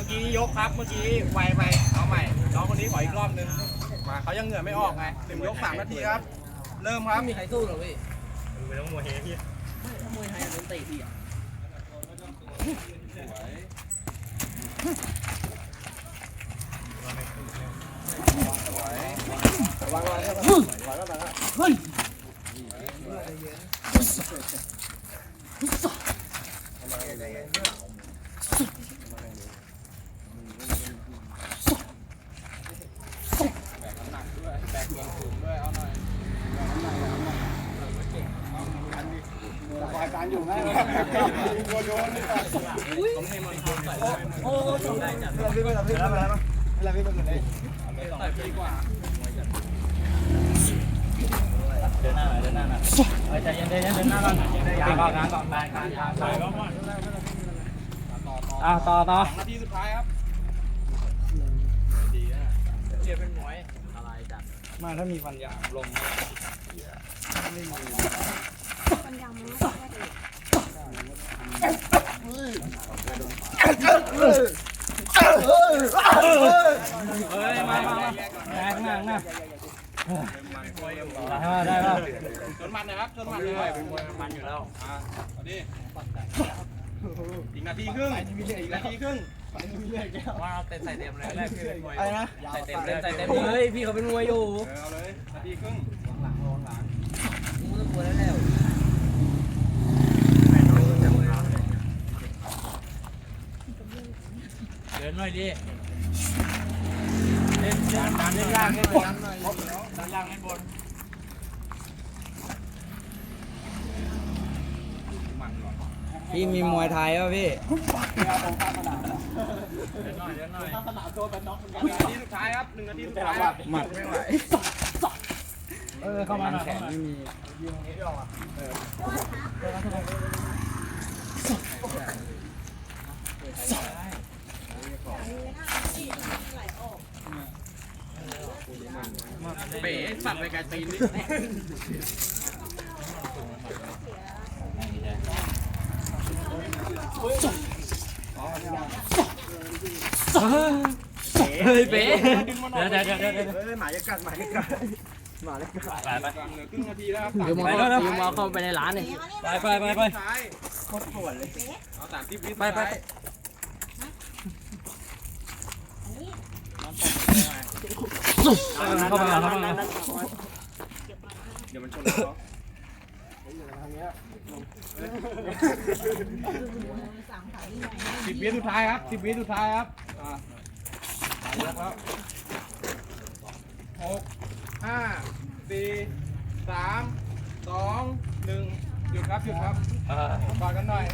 มื่อกี้ยกครับ เมื่อกี้ไวไปเอาใหม่ น้องคนนี้ขออีกรอบนึง มาเขายังเหงื่อไม่ออกไงถึงยกสามนาทีครับ เริ่มครับ มีใครสู้หรอพี่ไม่ต้องมวยเฮ้พี่ไม่ต้อมวยไทยโดนเตะพี่อะวาง สารอยู่ไหมกลัวโดนต้องให้มันเข้าใส่โอ้โหจบได้จ้ะเราพี่ไม่เราพี่ไม่เราพี่เราพี่เป็นคนไหนใส่ดีกว่าเดินหน้าหน่อยเดินหน้าหน่อยใจเย็นใจเย็นเดินหน้าก่อนเดินหน้าก่อนก่อนไปการการใส่ก็หมดอะต่อต่อนาทีสุดท้ายครับดีนะเจียเป็นหมวยอะไรจัดมาถ้ามีฟันยางลงไม่มี เฮ้ยมามามาแรงมากนะได้แล้ป่นมันนะครับชนมันเลยมวยมันอยู่แล้วอ่อีกนาทีครึ่งอีกนาทีครึ่งว่าเเต็พี่เนใส่เต็มเล่ใส่เต็มเลยพี่เขาเป็นมวยอยู่เอาเลยนาทีครึ่งหลังหลังหลังหลังกูต้องกลัวแล้ว ดีดันดันดันล่างให้บนดันล่างให้บนพี่มีมวยไทยป่ะพี่เล่นหน่อยเล่นหน่อยสนามโดนไปน็อกหนึ่นนาทีสุดท้ายครับหนึ่งนาทีสุดท้ายหมัดไม่ไหวเออเข้ามาแขนไม่มียืงนี้ด้วยหรอ เป๋สัตว์ในการตีนนี่เฮ้ยเป๊ะเดี๋ยวเดี๋ยวเดี๋ยวเดี๋ยวเดี๋ยเดี๋ยวเดี๋ยวเดี๋ยวเดี๋ยวเดี๋ยวเดี๋เดี๋ยวเดี๋เดี๋ยวเดี๋ยวเดี๋ยวเดี๋ยวเดี๋ยวเลยวเดเลยวเดี๋ยวเดี๋เดี๋ยวเดี๋ยวเดี๋ยวเดี๋ยวเดี๋ยววเเลยเดี๋ยวเป สุเข้ามาเข้ามาเดี๋ยวมันชนสิบวินสุดท้ายครับสิบวิสุดท้ายครับหกห้าสี่สามสองหนึ่งหยุดครับหยุดครับกอดกันหน่อย